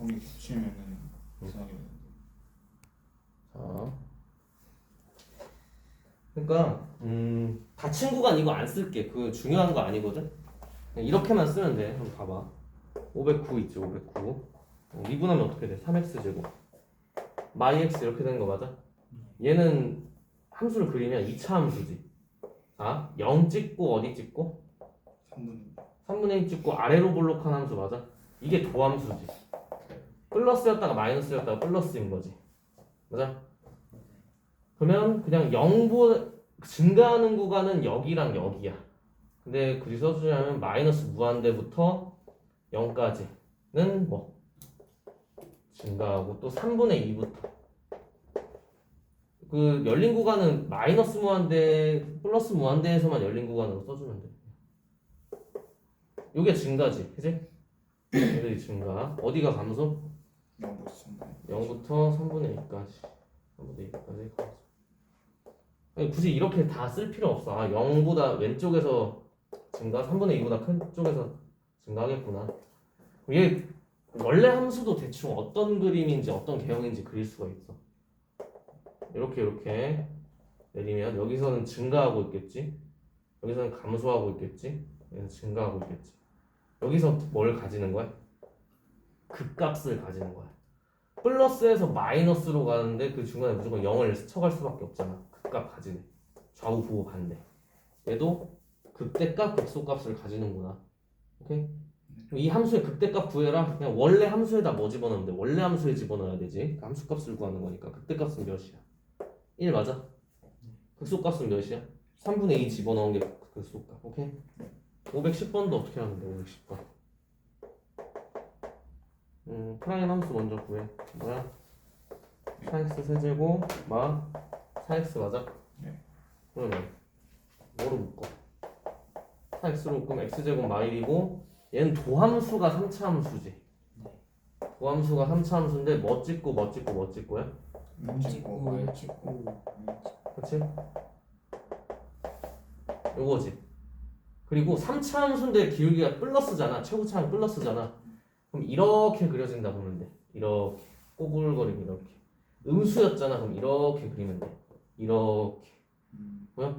거기 붙이면은 이상하게 되는데. 자. 그러니까 음, 닫힌 구간 이거 안 쓸게. 그 중요한 거 아니거든. 그냥 이렇게만 쓰면 돼. 한번 봐봐. 509 있지, 509. 어, 미분하면 어떻게 돼? 3x 제곱. 마이 x 이렇게 되는 거 맞아? 얘는 함수를 그리면 2차 함수지. 자, 0 찍고 어디 찍고? 3분 3분의 1 찍고 아래로 볼록한 함수 맞아? 이게 도함수지. 플러스였다가 마이너스였다가 플러스인 거지. 맞아? 그러면 그냥 0보 증가하는 구간은 여기랑 여기야. 근데 굳이 써주자면 마이너스 무한대부터 0까지는 뭐 증가하고 또 3분의 2부터 그 열린 구간은 마이너스 무한대 플러스 무한대에서만 열린 구간으로 써주면 돼. 요게 증가지, 그지? 얘들이 증가. 어디가 감소? 영부 시청자. 0부터 3분의 2까지. 3분의 2까지 감소. 아니, 굳이 이렇게 다 쓸 필요 없어. 아, 0보다 왼쪽에서 증가, 3분의 2보다 큰 쪽에서 증가하겠구나. 얘 원래 함수도 대충 어떤 그림인지 어떤 개형인지 그릴 수가 있어. 이렇게 이렇게 내리면 여기서는 증가하고 있겠지. 여기서는 감소하고 있겠지. 여기서 증가하고 있겠지. 여기서 뭘 가지는 거야? 극값을 가지는 거야. 플러스에서 마이너스로 가는데 그 중간에 무조건 0을 스쳐갈 수밖에 없잖아. 극값 가지네. 좌우 부호 반대. 얘도 극대값 극소값을 가지는구나. 오케이? 이 함수의 극대값 구해라. 그냥 원래 함수에다 뭐 집어넣으면 돼? 원래 함수에 집어넣어야 되지. 그 함수 값을 구하는 거니까 극대값은 몇이야? 1 맞아? 극소값은 몇이야? 3분의 2 집어넣은 게 극소값. 오케이? 510번도 어떻게 하는데 510번 음 프라임 함수 먼저 구해 뭐야 4x 세제곱 마 4x 맞아? 네. 그러면 뭐로 묶어 4x로 묶으면 x제곱 마 1이고 얘는 도함수가 3차 함수지 도함수가 3차 함수인데 뭐 찍고 뭐 찍고 뭐 찍고야? 음 찍고 찍고 말 찍고 그치? 요거지. 그리고 3차 함수인데 기울기가 플러스잖아. 최고차는 플러스잖아. 그럼 이렇게 그려진다 보면 돼. 이렇게. 꼬불거리고 이렇게. 음수였잖아. 그럼 이렇게 그리면 돼. 이렇게. 음, 뭐야?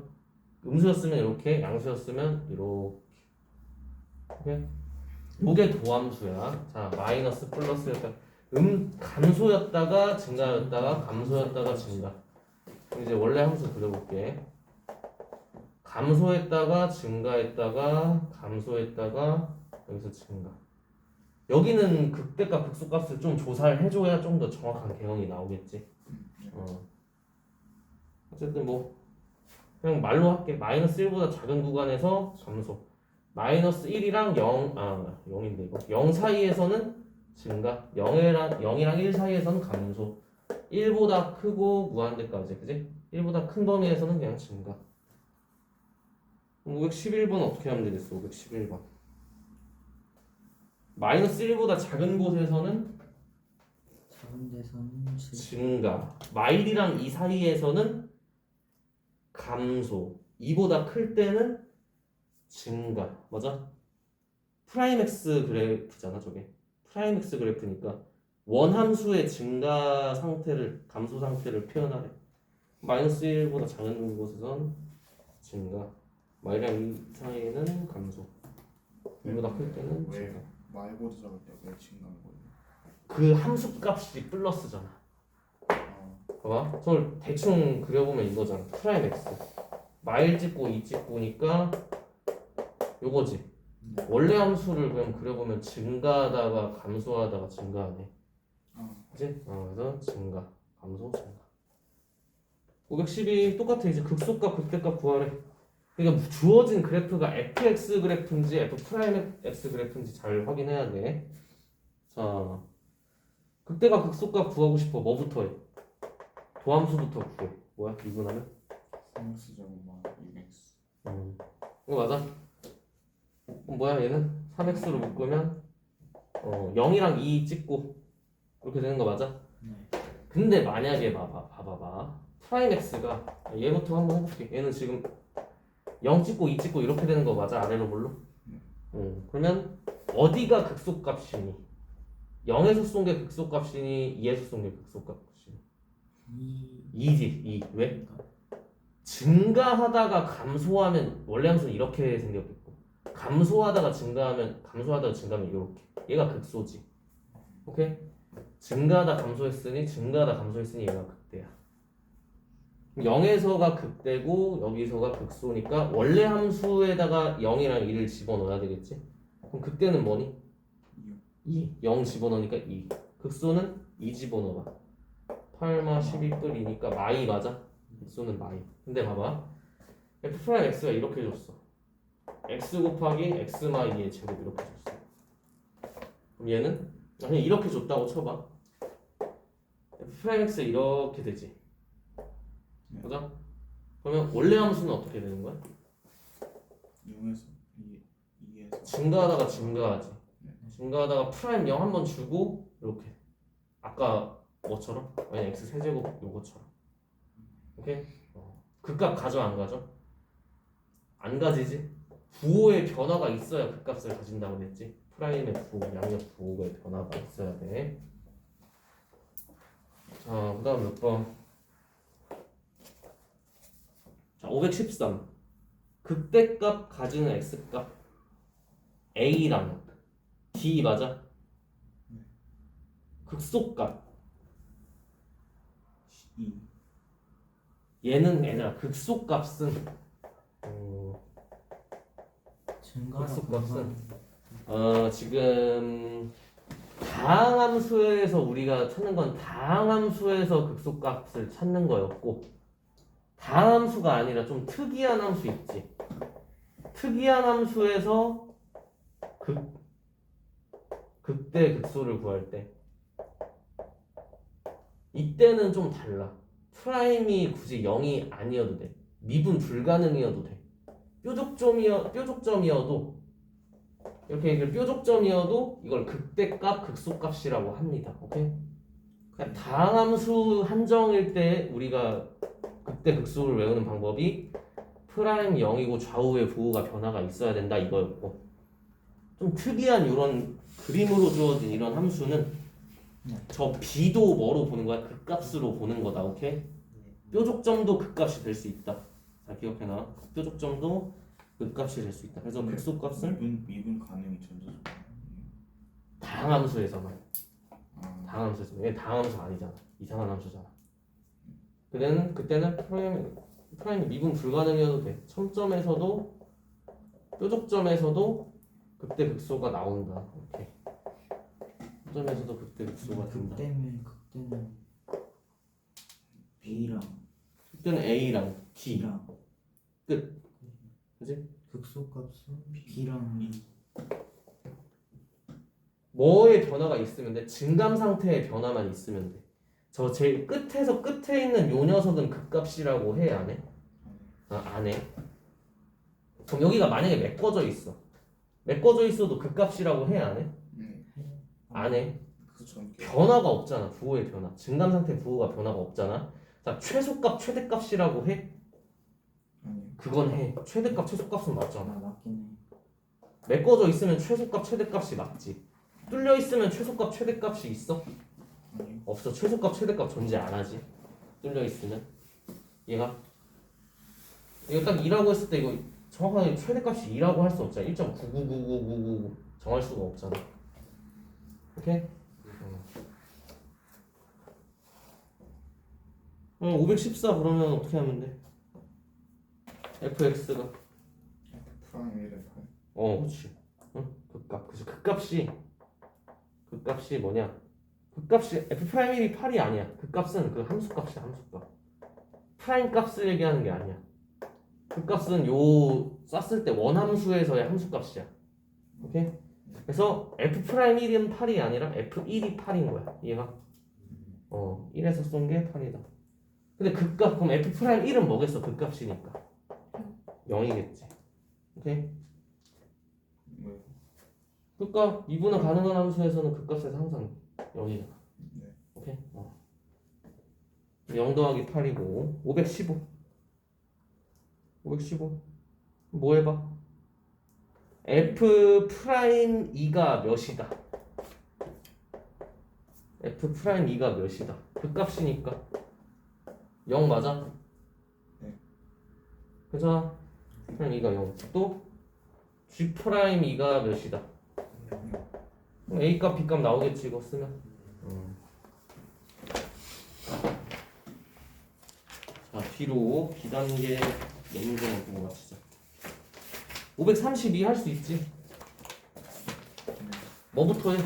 음수였으면 이렇게, 양수였으면 이렇게. 오케이? 요게 도함수야. 자, 마이너스 플러스였다. 음, 감소였다가 증가였다가 감소였다가 증가. 이제 원래 함수 그려볼게. 감소했다가 증가했다가 감소했다가 여기서 증가. 여기는 극대값 극소값을 좀 조사를 해줘야 좀 더 정확한 개형이 나오겠지. 어. 어쨌든 뭐 그냥 말로 할게. 마이너스 1보다 작은 구간에서 감소. 마이너스 1이랑 0, 아 0인데 이거 0 사이에서는 증가. 0이랑 0이랑 1 사이에서는 감소. 1보다 크고 무한대까지, 그지? 1보다 큰 범위에서는 그냥 증가. 511번 어떻게 하면 되겠어? 511번. 마이너스 1보다 작은 곳에서는 작은 데서는 질 증가. 마일이랑 2 사이에서는 감소. 2보다 클 때는 증가. 맞아? 프라임엑스 그래프잖아, 저게. 프라임엑스 그래프니까 원함수의 증가 상태를 감소 상태를 표현하래. 마이너스 1보다 작은 곳에선 증가. 마일이랑 2 사이에는 감소. 2보다 클 때는 왜 증가. 말보드 잡을 때왜 증가하는 거예요? 그 함수 값이 플러스잖아. 아, 봐봐. 저걸 대충 그려보면 이거잖아. 프라임 x. 마일 찍고 2 찍고니까 요거지. 네. 원래 함수를 그냥 그려보면 증가하다가 감소하다가 증가하네. 아, 그지? 어, 그래서 증가, 감소, 증가. 512 똑같아. 이제 극소값, 극대값 구하래. 그러니까 주어진 그래프가 fx 그래프인지 f 프라임 x 그래프인지 잘 확인해야 돼. 자, 극대값, 극소값 구하고 싶어. 뭐부터 해? 도함수부터 구해. 뭐야? 미분하면? 3x 제곱만 6x. 음. 이거 맞아? 그럼 뭐야 얘는? 3x로 묶으면 어 0이랑 2 찍고 이렇게 되는 거 맞아? 네. 근데 만약에 봐봐 봐봐봐 프라임 x가 얘부터 한번 해볼게 얘는 지금 0 찍고 2 찍고 이렇게 되는 거 맞아 아래로 볼로? 네. 음, 그러면 어디가 극소값이니? 0에서 쏜 게 극소값이니 2에서 쏜 게 극소값이니 이 2지 2 왜? 증가하다가 감소하면 원래 함수는 이렇게 생겼겠고 감소하다가 증가하면 감소하다가 증가하면 이렇게 얘가 극소지 오케이? 증가하다 감소했으니 증가하다 감소했으니 얘가 극대야 0에서가 극대고 여기서가 극소니까 원래 함수에다가 0이랑 2를 집어넣어야 되겠지 그럼 극대는 뭐니? 2 0 집어넣으니까 2 극소는 2 집어넣어봐 8마 12뿔이니까 마이 맞아? x는 마이. 근데 봐봐. f 프라임 x가 이렇게 줬어. x 곱하기 x 마 2의 제곱 이렇게 줬어. 그럼 얘는 아니 이렇게 줬다고 쳐봐. f 프라임 x 이렇게 되지. 네. 맞아? 그러면 원래 함수는 어떻게 되는 거야? 0에서 2, 2에서 증가하다가 증가하지. 네. 증가하다가 프라임 0 한 번 주고 이렇게. 아까 뭐처럼? 아니 x 세제곱 요거처럼. 오케이? 어. 그값 가져 안 가져? 안 가지지? 부호의 변화가 있어야 그 값을 가진다고 그랬지. 프라임의 부호, 양력 부호의 변화가 있어야 돼. 자, 그 다음 몇 번? 자, 513. 극대값 가지는 x값. A랑 d 맞아? 극소값. 2 얘는 얘들아 극소값은 어, 극소값은. 어 지금 다항함수에서 우리가 찾는 건 다항함수에서 극소값을 찾는 거였고 다항함수가 아니라 좀 특이한 함수 있지. 특이한 함수에서 극 극대 극소를 구할 때 이때는 좀 달라. 프라임이 굳이 0이 아니어도 돼. 미분 불가능이어도 돼. 뾰족점이어 뾰족점이어도 이렇게 그 뾰족점이어도 이걸 극대값 극소값이라고 합니다. 오케이? 그러니까 다항함수 한정일 때 우리가 극대 극소를 외우는 방법이 프라임 0이고 좌우의 부호가 변화가 있어야 된다 이거였고 좀 특이한 이런 그림으로 주어진 이런 함수는 저 b도 뭐로 보는 거야? 극값으로 보는 거다. 오케이? 뾰족점도 극값이 될 수 있다. 자 기억해놔. 뾰족점도 극값이 될 수 있다. 그래서 네. 극소값은 미분 미분 가능이 전자적 다항함수에서만 아 다항함수에서 얘 다항함수 아니잖아. 이상한 함수잖아. 그때는 그때는 프라임 프라임 미분 불가능이어도 돼. 첨점에서도 뾰족점에서도 극대 극소가 나온다. 오케이. 첨점에서도 극대 극소가 된다. 극대면 극대는 B랑 그때는 A랑 D. B랑 그지? 극소값은 B랑 뭐의 변화가 있으면 돼? 증감 상태의 변화만 있으면 돼. 저 제일 끝에서 끝에 있는 요 녀석은 극값이라고 해, 안 해? 아, 안 해. 그럼 여기가 만약에 메꿔져 있어. 메꿔져 있어도 극값이라고 해, 안 해? 네안 해. 그처럼 변화가 없잖아, 부호의 변화. 증감 상태 부호가 변화가 없잖아. 자, 최소값, 최대값이라고 해? 그건 해. 최대값, 최소값은 맞잖아. 아 맞긴 해 메꿔져 있으면 최소값, 최대값이 맞지. 뚫려 있으면 최소값, 최대값이 있어? 없어. 최소값 최대값 존재 안 하지. 뚫려 있으면. 얘가? 이거 딱 2라고 했을 때 이거 정확하게 최대값이 2라고 할 수 없잖아. 1.9999999 정할 수가 없잖아. 오케이? 어, 514 그러면 어떻게 하면 돼? fx가? 프라임 1에 8 어 그렇지 응? 극값 그래서 극값이 극값이 뭐냐 극값이 f 프라임 1이 8이 아니야. 극값은 그 함수값이야 함수값. 프라임 값을 얘기하는 게 아니야. 극값은 요 쐈을 때 원함수에서의 함수값이야. 오케이? 그래서 f 프라임 1은 8이 아니라 f1이 8인 거야. 얘가? 어 1에서 쏜 게 8이다. 근데 극값 그럼 f 프라임 1은 뭐겠어? 극값이니까. 0이겠지. 오케이? 왜? 그러니까 미분은 가능한 함수에서는 그 값에서 항상 0이잖아. 네. 오케이? 어. 0 더하기 8이고 515. 515. 뭐 해봐? f 프라임 2가 몇이다? f 프라임 2가 몇이다 그 값이니까 0 맞아? 네. 그죠? 프라임 2가 0 또 g 프라임 2가 몇이다 그럼 a 값 b 값 나오겠지 이거 쓰면 음. 자 뒤로 비단계 문제만 보고 마치자 532 할 수 있지 뭐부터 해?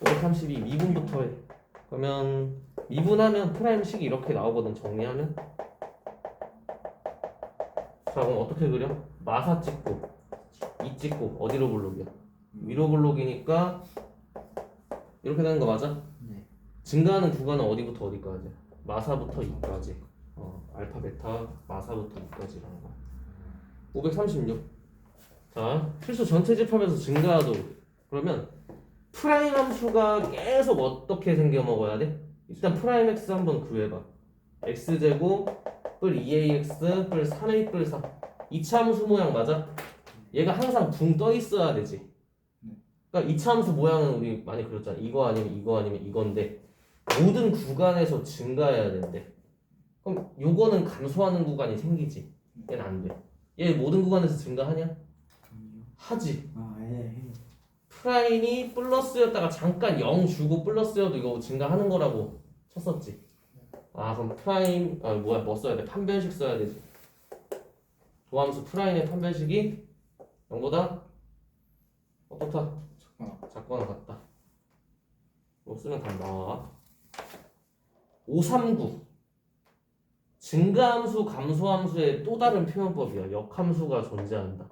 532 미분부터 해 그러면 미분하면 프라임식이 이렇게 나오거든 정리하면 자 그럼 어떻게 그려? 마사 찍고 이 찍고 어디로 블록이야? 위로 블록이니까 이렇게 되는 거 맞아? 네. 증가하는 구간은 어디부터 어디까지? 마사부터 2까지 어, 알파 베타 마사부터 2까지라는 거야 536 자, 필수 전체 집합에서 증가하도 그러면 프라임 함수가 계속 어떻게 생겨 먹어야 돼? 일단 프라임 x 한번 구해봐. x 제곱 뿔 2ax 뿔 3a 뿔 4. 이차 함수 모양 맞아? 얘가 항상 붕 떠 있어야 되지. 그러니까 이차 함수 모양은 우리 많이 그렸잖아. 이거 아니면 이거 아니면 이건데 모든 구간에서 증가해야 된대. 그럼 요거는 감소하는 구간이 생기지. 얘는 안 돼. 얘 모든 구간에서 증가하냐? 하지. 아, 예, 해. 프라임이 플러스였다가 잠깐 0 주고 플러스여도 이거 증가하는 거라고 쳤었지. 아 그럼 프라임 아 뭐야 뭐 써야 돼? 판별식 써야 되지. 도함수 프라임의 판별식이 0보다 어떻다? 잠깐만 작거나 같다. 쓰면 다 나와. 539 증가함수 감소함수의 또 다른 표현법이야. 역함수가 존재한다.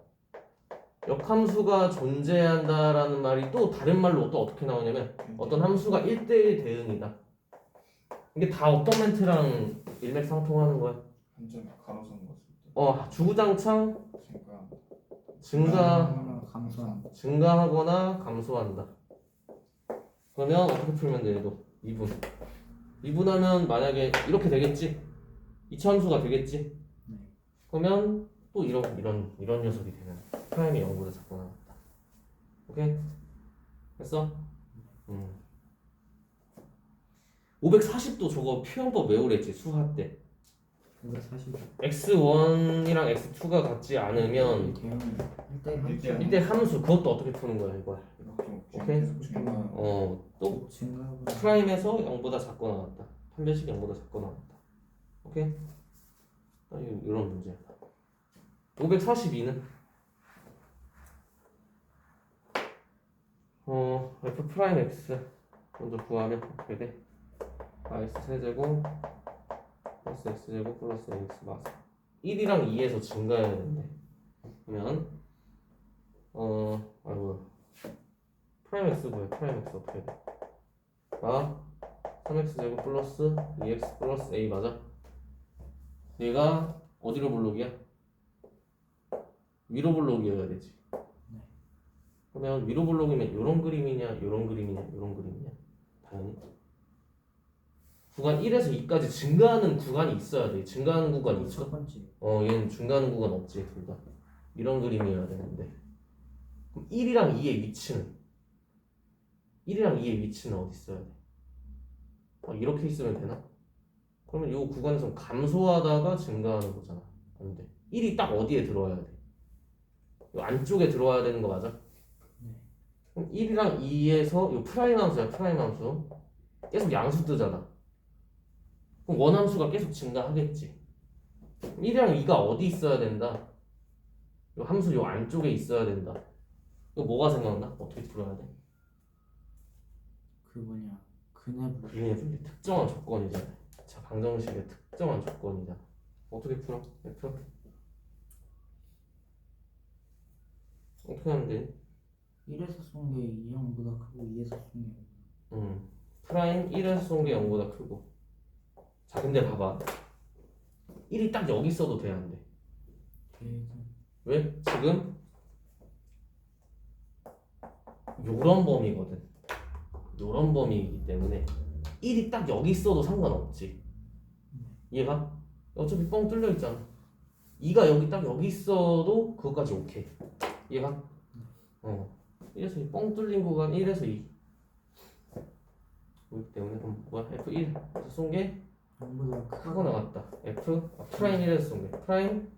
역함수가 존재한다라는 말이 또 다른 말로 또 어떻게 나오냐면 어떤 함수가 1대1 대응이다. 이게 다 어떤 멘트랑 일맥상통하는 거야. 한 점에 가로선 것을 어, 주구장창 증가 증가 하나 감소한. 증가하거나 감소한다. 그러면 어떻게 풀면 돼? 얘도 2분. 2분하면 만약에 이렇게 되겠지? 이차함수가 되겠지? 네. 그러면 또 이런 이런 이런 녀석이 되는 프라임이 0보다 작거나 같다. 오케이? 됐어? 음. 540도 저거 표현법 외우랬지 수학 때. 540. x1이랑 x2가 같지 않으면 대형 1대 일대 함수. 이때 함수 그것도 어떻게 푸는 거야 이거야. 오케이. 계속 증가 어, 또 증가하고. 프라임에서 0보다 작거나 같다. 판별식 0보다 작거나 같다. 오케이? 아, 이- 이런 문제야. 542는 어, f 프라임 x 먼저 구하면 어떻게 돼? x 세제곱 플러스 x 제곱 플러스 x 마사 1이랑 2에서 증가해야 되는데 그러면 어, 아이고 프라임 x 구해 프라임 x 어떻게 돼? 아 3x 제곱 플러스 2x 플러스 a 맞아? 얘가 어디로 블록이야? 위로 블록이어야 되지. 그러면 위로 블록이면 이런 그림이냐, 이런 그림이냐, 이런 그림이냐? 당연히. 구간 1에서 2까지 증가하는 구간이 있어야 돼. 증가하는 구간이 있어? 첫 번째. 어, 얘는 증가하는 구간 없지, 둘 다. 이런 그림이어야 되는데. 그럼 1이랑 2의 위치는? 1이랑 2의 위치는 어디 있어야 돼? 어, 이렇게 있으면 되나? 그러면 이 구간에서 감소하다가 증가하는 거잖아. 안 돼. 1이 딱 어디에 들어와야 돼? 이 안쪽에 들어와야 되는 거 맞아? 네. 그럼 1이랑 2에서 이 프라임 함수야, 프라임 함수. 계속 양수 뜨잖아. 그럼 원함수가 계속 증가하겠지. 1이랑 2가 어디 있어야 된다? 이 함수 요 안쪽에 있어야 된다. 이거 뭐가 생각나? 어떻게 풀어야 돼? 그 뭐냐. 그네 그림의 분리 특정한 조건이잖아. 자, 방정식의 특정한 조건이잖아. 어떻게 풀어? F? 어떻게 하면 돼? 1에서 쏜 게 2형보다 크고 2에서 쏜게 음. 프라임 1에서 쏜 게 0보다 크고. 자, 근데 봐봐. 1이 딱 여기 있어도 돼, 안 돼? 계속 왜? 지금 요런 범위거든. 요런 범위이기 때문에 1이 딱 여기 있어도 상관없지. 얘가 어차피 뻥 뚫려 있잖아. 2가 여기 딱 여기 있어도 그것까지 오케이. 얘가 어. 1에서 2, 뻥 뚫린 구간 1에서 2. 그렇기 때문에 그럼 뭐야 F1에서 쏜게 0보다 크거 크거나 나왔다. F? 아, 프라임 1에서 쏜 게 프라임?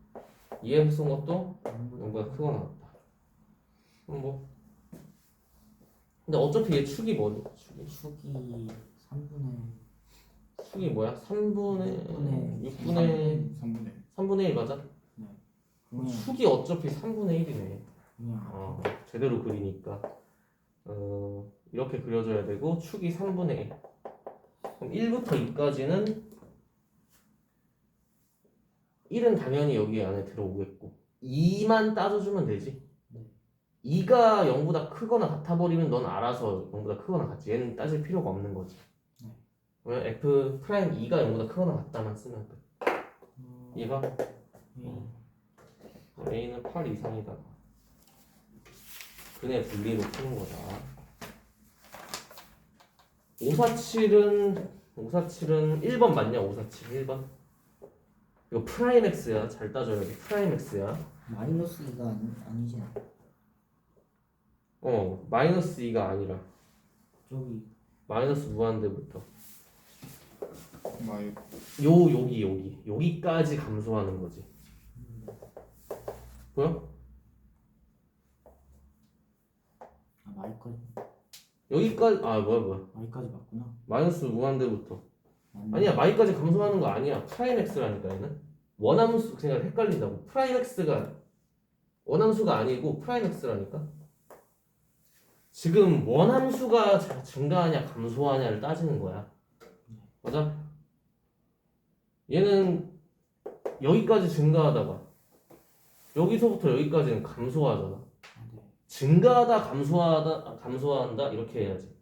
2에서 쏜 것도 0보다 크거 나왔다. 그럼 뭐. 근데 어차피 얘 축이 뭐니? 축이 축이 3분의 축이 뭐야? 3분의 6분의 6분의 3분의 3분의 1 맞아? 그냥 축이 어차피 3분의 1이네. 그냥 어, 제대로 그리니까. 어, 이렇게 그려줘야 되고 축이 3분의 1 그럼 1부터 2까지는 1은 당연히 여기 안에 들어오겠고 2만 따져주면 되지 네. 2가 0보다 크거나 같아버리면 넌 알아서 0보다 크거나 같지 얘는 따질 필요가 없는 거지 네. 왜 F 프라임 2가 0보다 크거나 같다만 쓰면 돼 어, 얘가 예. A는 8 이상이다. 근의 분리로 푸는 거다. 547은 547은 1번 맞냐? 547 1번. 이거 프라임 X야. 잘 따져야 돼. 프라임 X야. 마이너스 2가 아니, 아니지 어, 마이너스 2가 아니라 저기 마이너스 무한대부터 마이 요 여기 여기 여기까지 감소하는 거지. 보여? 아 마이까지 여기까지 아 뭐야 뭐야 마이까지 맞구나 마이너스 무한대부터. 아니야 마이까지 감소하는 거 아니야. 프라임 x라니까 얘는. 원함수 그냥 헷갈린다고. 프라임 x가 원함수가 아니고 프라임 x라니까. 지금 원함수가 자- 증가하냐 감소하냐를 따지는 거야. 맞아? 얘는 여기까지 증가하다가 여기서부터 여기까지는 감소하잖아. 증가하다 감소하다 감소한다 이렇게 해야지.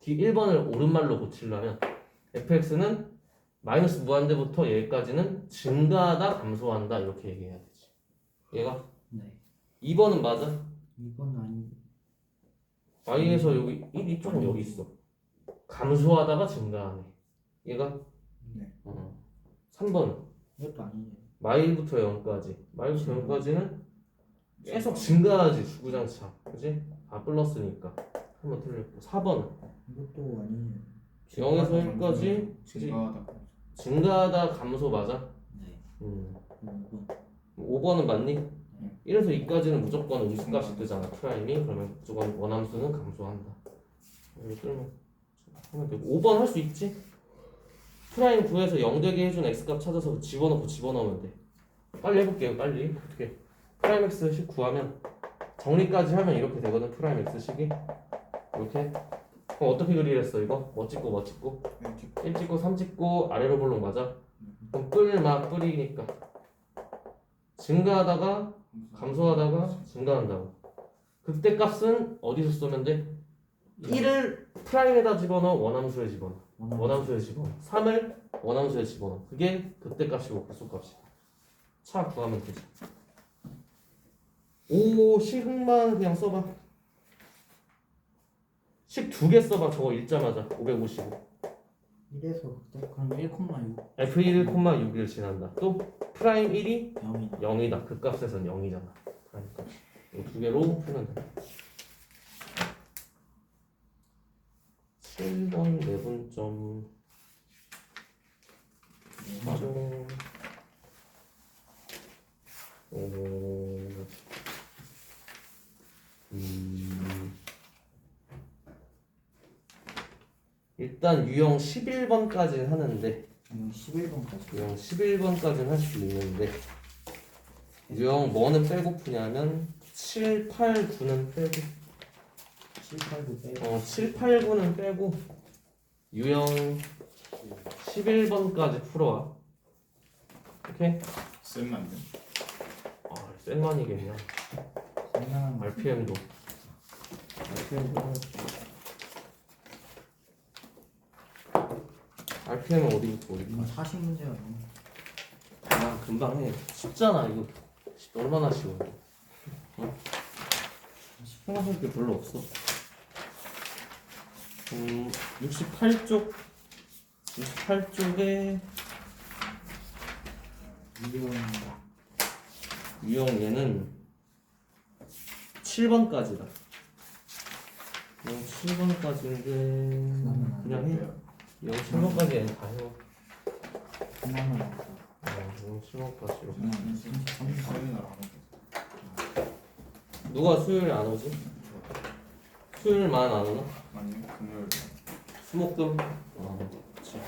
뒤 1번을 옳은말로 고치려면 fx는 마이너스 무한대부터 여기까지는 증가하다 감소한다 이렇게 얘기해야 되지. 얘가? 네. 2번은 맞아? 2번 아니. y에서 여기 1이 조금 여기 있어. 감소하다가 증가하네. 얘가? 네. 어. 3번은? 이것도 아니지 마일부터 0까지. 마일부터 0까지는 계속 증가하지 주구장창. 그지? 다 플러스니까. 한번 틀렸고 4번은? 이것도 아니지 0에서 1까지 증가하다 증가하다 감소 맞아? 네. 음. 5번 5번은 맞니? 1에서 2까지는 무조건 음수값이 뜨잖아 프라임이. 그러면 무조건 원함수는 감소한다. 여기 끌면 하면 되고. 5번 할 수 있지? 프라임 9에서 0 되게 해준 x값 찾아서 집어넣고 집어넣으면 돼. 빨리 해볼게요 빨리. 어떻게? 프라임 x 19 하면 정리까지 하면 이렇게 되거든 프라임 x식이. 이렇게 그럼 어떻게 그리랬어 이거? 뭐 찍고 뭐 찍고? 1 찍고. 3 찍고 아래로 볼록 맞아? 그럼 뿔막 뿌리니까. 증가하다가 감소하다가 증가한다고. 그때 값은 어디서 쏘면 돼? 1을 프라임에다 집어넣어 원함수에 집어넣어. 원함수에 집어넣어. 3을 원함수에 집어넣어. 그게 그때 값이고 그소값이 차 구하면 되지. 오 식만 그냥 써봐 식 두 개 써봐 저거 읽자마자. 555 1에서 그때 그럼 1,6 F1,6을 지난다. 또 프라임 1이? 0이다 0이다. 그 값에선 0이잖아. 그러니까 이두 개로 풀면 돼. 7번 내분점. 활용 오 일단 유형 11번까지는 하는데 11번까지? 유형 11번까지는 할 수 있는데 유형 뭐는 빼고 푸냐면 7, 8, 9는 빼고 7, 8, 9 빼고. 어, 7, 8, 9는 빼고 유형 11번까지 풀어와. 오케이? 쌤만 돼 아, 쌩만이겠냐 상당한 RPM도. 말표도 RPM은 어디부터 어디? 이거 40문제야 아 금방 해. 쉽잖아 이거. 얼마나 쉬워. 어? 생각할 게 별로 없어. 음 68쪽 68쪽에 이건 유형 얘는 7번까지다. 7번까지인데 그냥 해. 0 7번까지 n 다 해요 하나만 나왔다 어, 0 7번까지 이렇게 저는 수요일 날 하는 누가 수요일에 안 오지? 수요일만 안 오나? 거 아니요 금요일 수목금? 어, 그치